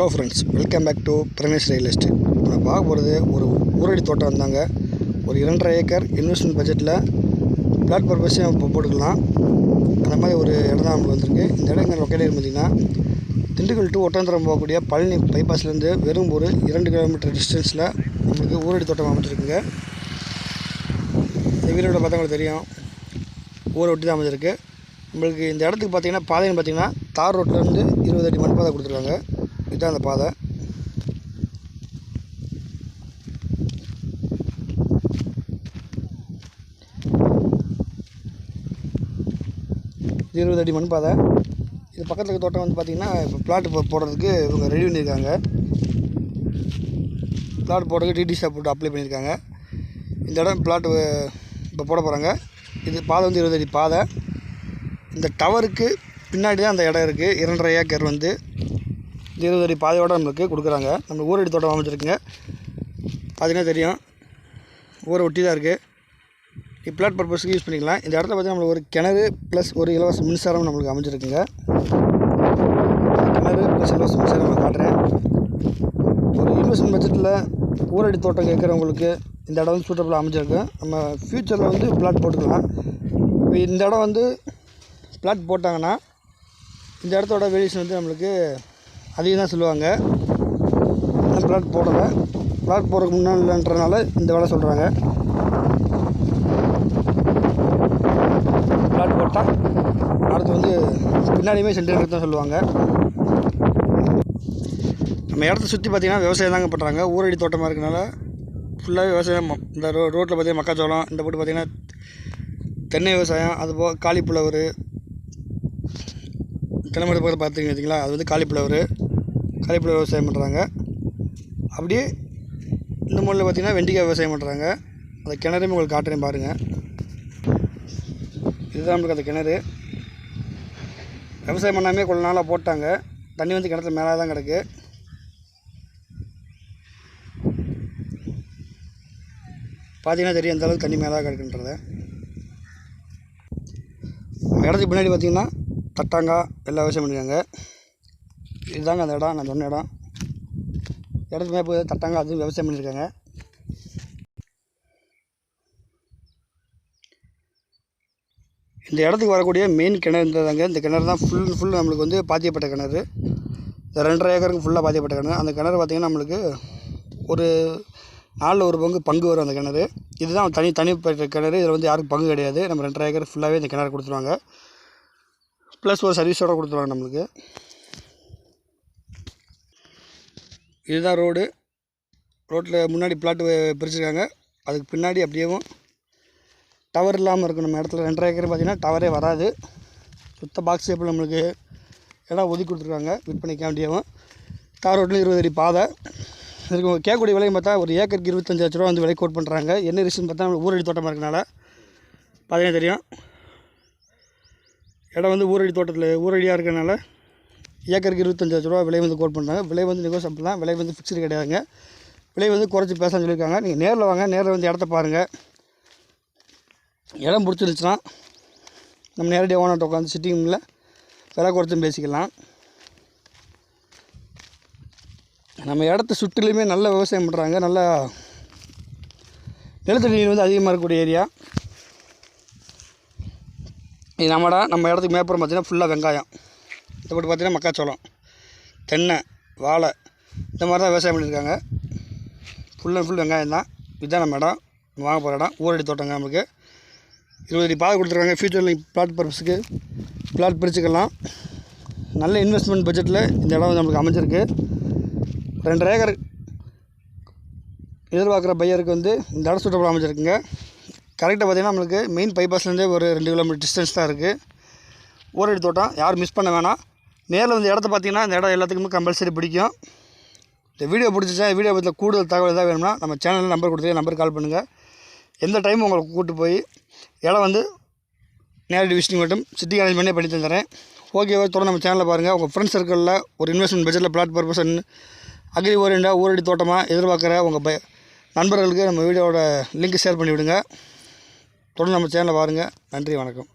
Hello friends welcome back to Pranesh real estate இப்போ நான் பார்க்க போகிறது ஒரு ஊரடி தோட்டம் வந்தாங்க ஒரு இரண்டரை ஏக்கர் இன்வெஸ்ட்மெண்ட் பட்ஜெட்டில் பிளாட் பர்பஸையும் இப்போ போட்டுக்கலாம். அந்த மாதிரி ஒரு இடம் தான் நமக்கு வந்திருக்கு. இந்த இடம் எங்கள் லொக்கேட் பார்த்திங்கன்னா திண்டுக்கல் டு ஒட்டாந்தரம் போகக்கூடிய பழனி பைபாஸ்லேருந்து வெறும் ஒரு இரண்டு கிலோமீட்டர் டிஸ்டன்ஸில் நம்மளுக்கு ஊரடி தோட்டம் அமைச்சிருக்குங்க இந்த வீரோட பார்த்தவங்களுக்கு தெரியும். ஊரை ஒட்டி தான் அமைஞ்சிருக்கு. நம்மளுக்கு இந்த இடத்துக்கு பார்த்தீங்கன்னா பாதைன்னு பார்த்திங்கன்னா தார் ரோட்லேருந்து இருபது அடி மண்பாதை கொடுத்துருக்காங்க. இதுதான் அந்த பாதை. இது இருபது அடி மண் பாதை. இது பக்கத்தில் இருக்க தோட்டம் வந்து பார்த்திங்கன்னா இப்போ பிளாட் போடுறதுக்கு இவங்க ரெடி பண்ணியிருக்காங்க. பிளாட் போடுறதுக்கு டிடிசி போட்டு அப்ளை பண்ணியிருக்காங்க. இந்த இடம் பிளாட் இப்போ போட போகிறாங்க இது பாதை வந்து இருபது அடி பாதை. இந்த டவருக்கு பின்னாடி தான் அந்த இடம் இருக்குது இரண்டரை ஏக்கர் வந்து இருபது அடி பாதையோடு நம்மளுக்கு கொடுக்குறாங்க. நம்ம ஊரடி தோட்டம் அமைச்சிருக்குங்க பார்த்தீங்கன்னா தெரியும். ஊரை ஒட்டி தான் இருக்குது இது பிளாட் பர்பஸ்க்கு யூஸ் பண்ணிக்கலாம். இந்த இடத்துல பார்த்தீங்கன்னா நம்மளுக்கு ஒரு கிணறு ப்ளஸ் ஒரு இலவச மின்சாரம் நம்மளுக்கு அமைஞ்சிருக்குங்க. கிணறு ப்ளஸ் இலவச மின்சாரம் நான் காட்டுறேன். ஒரு இன்வெஸ்ட்மெண்ட் பட்ஜெட்டில் ஊரடி தோட்டம் கேட்குறவங்களுக்கு இந்த இடம் வந்து சூட்டபுளாக அமைஞ்சிருக்கு. நம்ம ஃப்யூச்சரில் வந்து பிளாட் போட்டுக்கலாம். இப்போ இந்த இடம் வந்து பிளாட் போட்டாங்கன்னா இந்த இடத்தோட வேல்யூஷன் வந்து நம்மளுக்கு அதையும் தான் சொல்லுவாங்க. ஆனால் பிளாட் போடலை. பிளாட் போடுறதுக்கு முன்னாடின்றனால இந்த வேலை சொல்கிறாங்க பிளாட் போட்டால் அடுத்து வந்து பின்னாடியுமே சென்டிமீட்டர் தான் சொல்லுவாங்க. நம்ம இடத்த சுற்றி பார்த்திங்கன்னா விவசாயம் தாங்க பண்ணுறாங்க ஊரடி தோட்டமாக இருக்கனால ஃபுல்லாகவே விவசாயம். இந்த ரோ ரோட்டில் பார்த்தீங்கன்னா மக்காச்சோளம் இந்த போட்டு பார்த்தீங்கன்னா தென்னை விவசாயம் அது போக காலிஃப்ளவர் தென்னைமரம் பக்கத்தில் பார்த்தீங்க அது வந்து காலிஃப்ளவர் காலிஃப்ளவர் விவசாயம் பண்ணுறாங்க. அப்படியே இந்த மூலையில் பார்த்தீங்கன்னா வெண்டிக்காய் விவசாயம் பண்ணுறாங்க. அந்த கிணறையும் உங்களுக்கு காட்டுறேன் பாருங்கள் இதுதான் நம்மளுக்கு அந்த கிணறு. விவசாயம் பண்ணாமே கொஞ்ச நாளாக போட்டாங்க. தண்ணி வந்து கிணத்துல மேலே தான் கிடக்கு. பார்த்தீங்கன்னா தெரியும் எந்த அளவுக்கு தண்ணி மேலே தான் கிடக்குன்றத. இடத்துக்கு பின்னாடி பார்த்திங்கன்னா தட்டாங்காய் எல்லா விவசாயம் பண்ணியிருக்காங்க. இதுதாங்க அந்த இடம் நான் சொன்ன இடம். இடத்துக்கு போய் தட்டாங்க அதுவும் விவசாயம் பண்ணியிருக்காங்க. இந்த இடத்துக்கு வரக்கூடிய மெயின் கிணறு இருந்ததாங்க. இந்த கிணறு தான் ஃபுல் ஃபுல் நம்மளுக்கு வந்து பாத்தியப்பட்ட கிணறு. இந்த ரெண்டரை ஏக்கருக்கு ஃபுல்லாக பாத்தியப்பட்ட கிணறு. அந்த கிணறு பார்த்திங்கன்னா நம்மளுக்கு ஒரு நாலில் ஒரு பங்கு பங்கு வரும் அந்த கிணறு. இதுதான் தனி தனிப்பட்ட கிணறு. இதில் வந்து யாருக்கும் பங்கு கிடையாது. நம்ம ரெண்டரை ஏக்கர் ஃபுல்லாகவே இந்த கிணறு கொடுத்துருவாங்க. ப்ளஸ் ஒரு சர்வீஸோடு கொடுத்துருவாங்க நம்மளுக்கு. இதுதான் ரோடு. ரோட்டில் முன்னாடி பிளாட்டு பிரிச்சுருக்காங்க. அதுக்கு பின்னாடி அப்படியேவும் டவர் இல்லாமல் இருக்கும் நம்ம இடத்துல. ரெண்டரை ஏக்கர் பார்த்திங்கன்னா டவரே வராது. சுத்த பாக்ஸ் ஷேப்பில் நம்மளுக்கு இடம் ஒதுக்கி கொடுத்துருக்காங்க. விற்பனைக்கு வேண்டியவும். தார் ரோட்டில் இருபது அடி பாதை. இதுக்கு கேட்கக்கூடிய விலையும் பார்த்தா ஒரு ஏக்கருக்கு இருபத்தஞ்சி லட்ச ரூபா வந்து விலை கோட் பண்ணுறாங்க என்ன ரீசன் பார்த்தா நம்ம ஊரடி தோட்டமாக இருக்கனால? பார்த்தீங்கன்னா தெரியும். இடம் வந்து ஊரடி தோட்டத்தில் ஊரடியாக இருக்கிறனால ஏக்கருக்கு இருபத்தஞ்சு லட்ச ரூபா விலை வந்து கோட் பண்ணுறாங்க விலை வந்து நெகோசியபிள் தான் விலை வந்து ஃபிக்ஸ்டு கிடையாதுங்க. விலை வந்து குறைச்சி பேச சொல்லியிருக்காங்க. நீங்கள் நேரில் வாங்க. நேரில் வந்து இடத்த பாருங்கள் இடம் பிடிச்சிருந்துச்சுன்னா நம்ம நேரடியாக ஓனர்கிட்ட உட்காந்து சிட்டிங்கில் விலை குறைச்சும் பேசிக்கலாம். நம்ம இடத்த சுற்றிலுமே நல்ல விவசாயம் பண்ணுறாங்க நல்லா நிலத்தடி நீர் வந்து அதிகமாக இருக்கக்கூடிய ஏரியா. இது நம்மடா நம்ம இடத்துக்கு மேப்புறம் பார்த்தீங்கன்னா ஃபுல்லாக வெங்காயம். இந்த போட்டு பார்த்தீங்கன்னா மக்காச்சோளம் தென்னை வாழை இந்த மாதிரி தான் விவசாயம் பண்ணியிருக்காங்க. ஃபுல் அண்ட் ஃபுல் வெங்காயம் தான். இதுதான் நம்ம இடம். வாங்க போகிற இடம். ஊரடி தோட்டங்க நமக்கு. இருபது அடி பாதை கொடுத்துருக்காங்க. ஃபியூச்சரில் பிளாட் பர்பஸுக்கு பிளாட் பிரிச்சுக்கலாம். நல்ல இன்வெஸ்ட்மெண்ட் பட்ஜெட்டில் இந்த இடம் வந்து நம்மளுக்கு அமைஞ்சிருக்கு. ரெண்டரை ஏக்கர் எதிர்பார்க்குற பையருக்கு வந்து இந்த இடம் சுற்றப்பட அமைஞ்சிருக்குங்க. கரெக்டாக பார்த்தீங்கன்னா நம்மளுக்கு மெயின் பைபாஸ்லேருந்தே ஒரு ரெண்டு கிலோமீட்டர் டிஸ்டன்ஸ் தான் இருக்குது ஊரடி தோட்டம். யாரும் மிஸ் பண்ண வேணாம். நேரில் வந்து இடத்த பார்த்தீங்கன்னா இந்த இடம் எல்லாத்துக்குமே கம்பல்சரி பிடிக்கும். இந்த வீடியோ பிடிச்சிச்சா வீடியோ பற்றின கூடுதல் தகவல் ஏதாவது வேணும்னா நம்ம சேனலில் நம்பர் கொடுத்து நம்பர் கால் பண்ணுங்கள் எந்த டைமும் உங்களுக்கு கூப்பிட்டு போய் இடம் வந்து நேரடி விசிட்டிங் மட்டும் சிட்டி அரேஞ்ச் பண்ணி தந்துடுறேன். ஓகேவா தொடர்ந்து நம்ம சேனலில் பாருங்கள் உங்கள் ஃப்ரெண்ட்ஸ் சர்க்கிளில் ஒரு இன்வெஸ்ட்மெண்ட் பட்ஜெட்டில் பிளாட் பர்பஸன் அக்ரி ஓரியண்டாக ஊரடி தோட்டமாக எதிர்பார்க்குற உங்கள் ப நண்பர்களுக்கு நம்ம வீடியோவோட லிங்க் ஷேர் பண்ணிவிடுங்க. தொடர்ந்து நம்ம சேனலை பாருங்கள் நன்றி வணக்கம்.